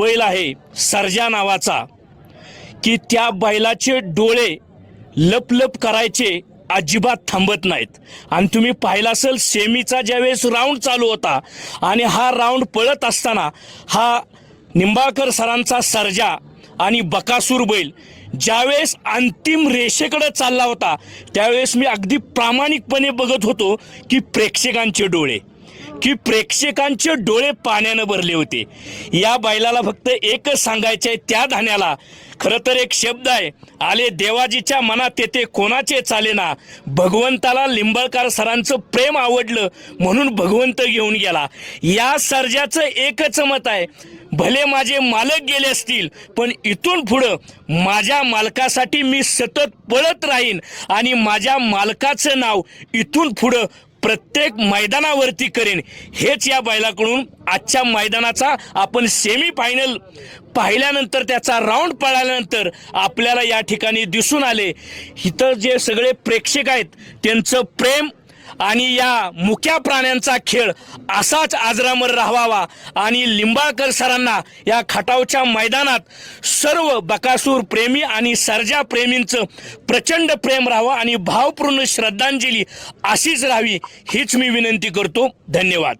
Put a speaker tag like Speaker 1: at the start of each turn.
Speaker 1: बैल आहे सर्जा नावाचा की त्या बैलाचे डोळे लप लप करायचे अजिबात थांबत नाहीत. आणि तुम्ही पाहिला असेल सेमीचा ज्यावेळेस राऊंड चालू होता आणि हा राऊंड पळत असताना हा निंबाळकर सरांचा सर्जा आणि बकासूर बैल ज्यावेळेस अंतिम रेषेकडे चालला होता त्यावेळेस मी अगदी प्रामाणिकपणे बघत होतो की प्रेक्षकांचे डोळे. की प्रेक्षकांचे डोळे पाण्यानं भरले होते. या बैलाला फक्त एकच सांगायचे आहे त्या धान्याला. खरं तर एक शब्द आहे आले देवाजीच्या मनात येते कोणाचे चालेना. भगवंताला लिंबळकर सरांचं प्रेम आवडलं म्हणून भगवंत घेऊन गेला. या सर्जाचं एकच मत आहे भले माझे मालक गेले असतील पण इथून पुढं माझ्या मालकासाठी मी सतत पळत राहीन आणि माझ्या मालकाचं नाव इथून पुढं प्रत्येक मैदानावरती करेन. हेच या बैलाकडून आजच्या मैदानाचा आपण सेमी फायनल पाहिल्यानंतर त्याचा राऊंड पळाल्यानंतर आपल्याला या ठिकाणी दिसून आले. इथं जे सगळे प्रेक्षक आहेत त्यांचं प्रेम आणि या मुक्या प्राण्यांचा खेळ असाच आजरामर राहावा आणि लिंबाळकर सरांना या खटावच्या मैदानात सर्व बकासूर प्रेमी आणि सर्जा प्रेमींचं प्रचंड प्रेम राहावं आणि भावपूर्ण श्रद्धांजली अशीच राहावी हीच मी विनंती करतो. धन्यवाद.